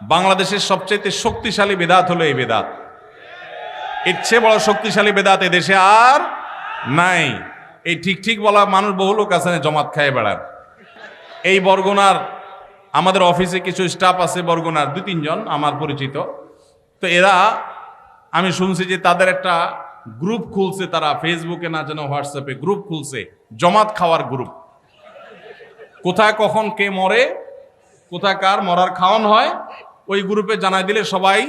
বাংলাদেশের সবচেয়ে শক্তিশালী বেদাত হলো এই বেদাত। চেয়ে বড় শক্তিশালী বেদাত দেশে আর নাই। এই ঠিক ঠিক বলা মানুষ বহু লোক আছে জমাত খায় বেড়ান এই বরগুনার আমাদের অফিসে কিছু স্টাফ আছে বরগুনার, দুই তিনজন আমার পরিচিত। তো এরা, আমি শুনছি যে তাদের একটা গ্রুপ খুলছে তারা ফেসবুকে না যেন হোয়াটসঅ্যাপে গ্রুপ খুলছে জমাত খাওয়ার গ্রুপ কোথায় কখন কে মরে, কোথায় কার মরার খাওয়ান হয় ওই গ্রুপে জানাই দিলে সবাই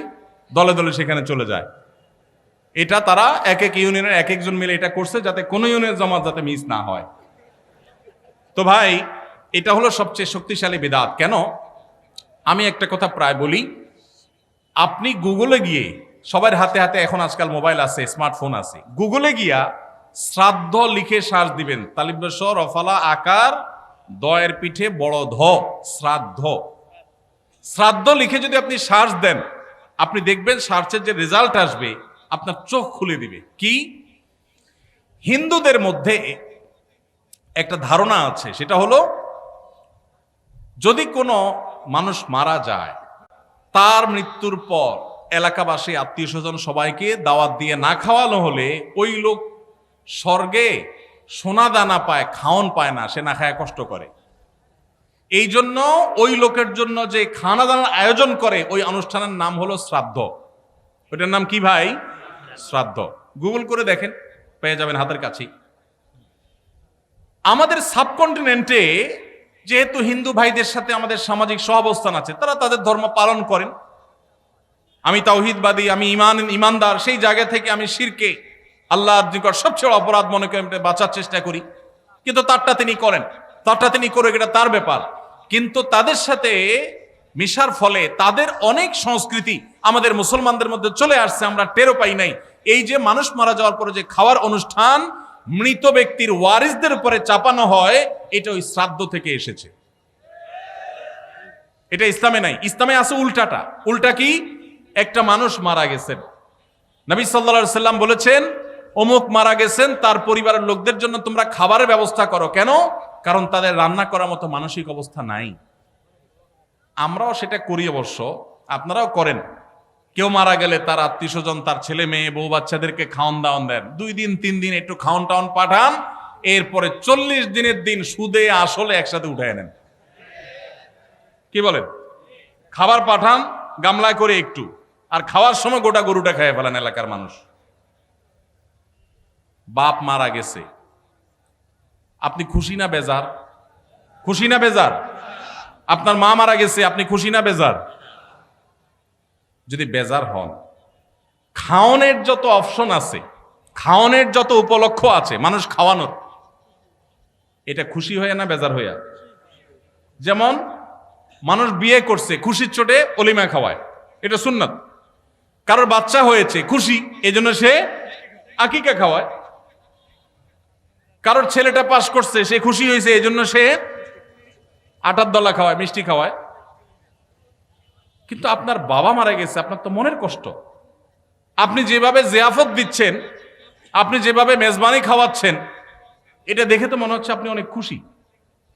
দলে দলে সেখানে চলে যায়। এটা তারা এক এক ইউনিয়নের এক একজন মিলে এটা করছে যাতে কোনো ইউনিয়নের জমাত যাতে মিস না হয়। তো ভাই, এটা হলো সবচেয়ে শক্তিশালী বেদাত। কেন? আমি একটা কথা প্রায় বলি, আপনি গুগলে গিয়ে, সবার হাতে হাতে এখন আজকাল মোবাইল আছে, স্মার্টফোন আছে, গুগলে গিয়া শ্রাদ্ধ লিখে সার্চ দিবেন। তালিবেশ্বর রফালা আকার, দয়ের পিঠে বড় ধ, শ্রাদ্ধ। শ্রাদ্ধ লিখে যদি আপনি সার্চ দেন, আপনি দেখবেন সার্চের যে রেজাল্ট আসবে, আপনার চোখ খুলে দিবে। কি? হিন্দুদের মধ্যে একটা ধারণা আছে, সেটা হলো, যদি কোনো মানুষ মারা যায়, তার মৃত্যুর পর এলাকাবাসী আত্মীয় স্বজন সবাইকে দাওয়াত দিয়ে না খাওয়ানো হলে ওই লোক স্বর্গে সোনা দানা পায়, খাওন পায় না, সে না খায়, কষ্ট করে। এই জন্য ওই লোকের জন্য যে খানা দানার আয়োজন করে, ওই অনুষ্ঠানের নাম হলো শ্রাদ্ধ। ওইটার নাম কি ভাই? শ্রাদ্ধ। গুগল করে দেখেন, পেয়ে যাবেন হাতের কাছেই। আমাদের সাবকন্টিনেন্টে যেহেতু হিন্দু ভাইদের সাথে আমাদের সামাজিক সহাবস্থান আছে, তারা তাদের ধর্ম পালন করেন। আমি তাওহিদবাদী, আমি ইমান, ইমানদার, সেই জায়গা থেকে আমি শিরকে, আল্লাহর নিকট সবচেয়ে অপরাধ মনে করে বাঁচার চেষ্টা করি। কিন্তু তারটা তিনি করেন। তারটা তিনি করে, এটা তার ব্যাপার। কিন্তু তাদের সাথে মিশার ফলে তাদের অনেক সংস্কৃতি আমাদের মুসলমানদের মধ্যে চলে আসছে, আমরা টেরো পাই নাই। এই যে মানুষ মারা যাওয়ার পরে যে খাওয়ার অনুষ্ঠান, মৃত ব্যক্তির ওয়ারিসদের উপরে চাপানো হয়, এটা ওই শ্রাদ্ধ থেকে এসেছে। এটা ইসলামে নাই, ইসলামে আছে উল্টাটা। উল্টা কি? একটা মানুষ মারা গেছেন। নবী সাল্লা সাল্লাম বলেছেন অমুক মারা গেছেন, তার পরিবারের লোকদের জন্য তোমরা খাবারের ব্যবস্থা করো। কেন? কারণ তাদের রান্না করার মতো মানসিক অবস্থা নাই। আমরাও সেটা করি অবশ্য, আপনারাও করেন। কেউ মারা গেলে তার আত্মীয় স্বজন তার ছেলে মেয়ে, বউ বাচ্চাদেরকে খাওয়ান দাওয়ান দেন। দুই দিন, তিন দিন একটু খাওয়ান টাউন পাঠান, এরপরে চল্লিশ দিনের দিন সুদে, আসলে একসাথে উঠায় নেন। কি বলেন? খাবার পাঠান, গামলায় করে একটু, আর খাওয়ার সময় গোটা গরুটা খেয়ে ফেলেন এলাকার মানুষ। বাপ মারা গেছে। আপনি খুশি না বেজার? খুশি না বেজার? আপনার মা মারা গেছে, আপনি খুশি না বেজার? যদি বেজার হন খাওয়ানোর যত অপশন আছে খাওয়ানোর যত উপলক্ষ আছে, মানুষ খাওয়ানোর, এটা খুশি হয়ে না বেজার হইয়া? যেমন, মানুষ বিয়ে করছে, খুশির চোটে অলিমা খাওয়ায়। এটা সুন্নাত। কারোর বাচ্চা হয়েছে, খুশি, এজন্য সে আকিকা খাওয়ায়। কারোর ছেলেটা পাস করছে, সে খুশি হয়েছে এই জন্য সে আটার দলা খাওয়ায়, মিষ্টি খাওয়ায়। কিন্তু আপনার বাবা মারা গেছে, আপনার তো মনের কষ্ট। আপনি যেভাবে জিয়াফত দিচ্ছেন, আপনি যেভাবে মেজবানি খাওয়াচ্ছেন, এটা দেখে তো মনে হচ্ছে আপনি অনেক খুশি।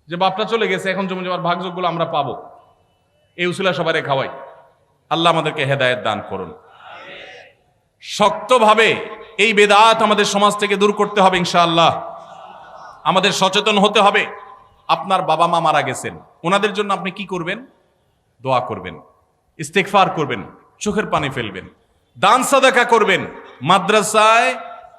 যে বাপটা চলে গেছে, এখন জমি জমার ভাগযোগগুলো আমরা পাবো। এই উসুলা সবারে খাওয়াই। আল্লাহ আমাদেরকে হেদায়েত দান করুন। শক্তভাবে এই বেদাত আমাদের সমাজ থেকে দূর করতে হবে ইনশাআল্লাহ। আমাদের সচেতন হতে হবে। আপনার বাবা মা মারা গেছেন। ওনাদের জন্য আপনি কি করবেন? দোয়া করবেন। ইস্তেকফার করবেন। চোখের পানি ফেলবেন। দান সাদাকা করবেন। মাদ্রাসায়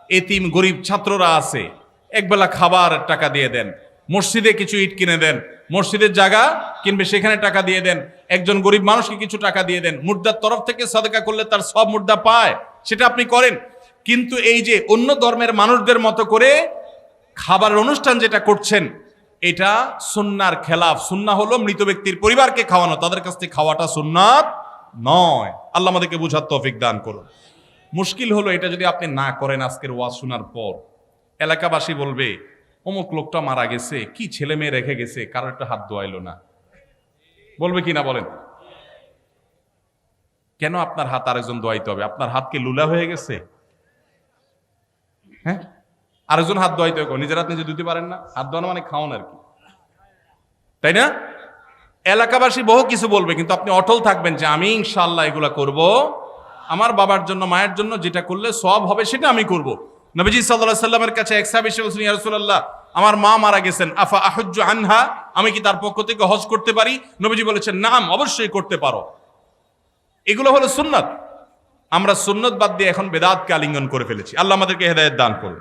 এতিম গরিব ছাত্ররা আছে। একবেলা খাবার টাকা দিয়ে দেন। মসজিদে কিছু ইট কিনে দেন। মসজিদের জায়গা কিনবে, সেখানে টাকা দিয়ে দেন। একজন গরিব মানুষকে কিছু টাকা দিয়ে দেন। মুর্দার তরফ থেকে সাদাকা করলে তার সব মুর্দা পায়। সেটা আপনি করেন। কিন্তু এই যে অন্য ধর্মের মানুষদের মতো করে খাবারের অনুষ্ঠান যেটা করছেন, এটা সুন্নার খেলাফ। সুন্না হলো মৃত ব্যক্তির পরিবারকে খাওয়ানো। তাদের কাছ থেকে খাওয়াটা সুন্নাত নয়। আল্লাহ আমাদেরকে বুঝার তৌফিক দান করুন। মুশকিল হলো এটা যদি আপনি না করেন আজকের ওয়াজ শোনার পর। এলাকাবাসী বলবে, অমুক লোকটা মারা গেছে, কি ছেলে মেয়ে রেখে গেছে, কারও একটা হাত দোয়াইলো না। বলবে কি না বলেন? কেন আপনার হাত আরেকজন দোয়াইতে হবে? আপনার হাত কি লুলা হয়ে গেছে? হ্যাঁ? আরেকজন হাত দোয়াইতে হবে নিজের হাত নিজে ধুতে পারেন না। হাত দোয়ানো মানে খাওয়ান আর কি। তাই না? এলাকাবাসী বহু কিছু বলবে, কিন্তু আপনি অটল থাকবেন যে আমি ইনশাল্লাহ এগুলা করব। আমার বাবার জন্য, মায়ের জন্য যেটা করলে সব হবে সেটা আমি করব। নবীজি সাল্লাহ সাল্লামের কাছে এক সাহেব ইয়ারসুল্লাহ আমার মা মারা গেছেন, আফা আহজ্জু আনহা? আমি কি তার পক্ষ থেকে হজ করতে পারি? নবীজি বলেছেন, নাম অবশ্যই করতে পারো। এগুলো হলো সুন্নত। আমরা সুন্নত বাদ দিয়ে এখন বেদাতকে আলিঙ্গন করে ফেলেছি। আল্লাহ আমাদেরকে হেদায়ত দান করুন।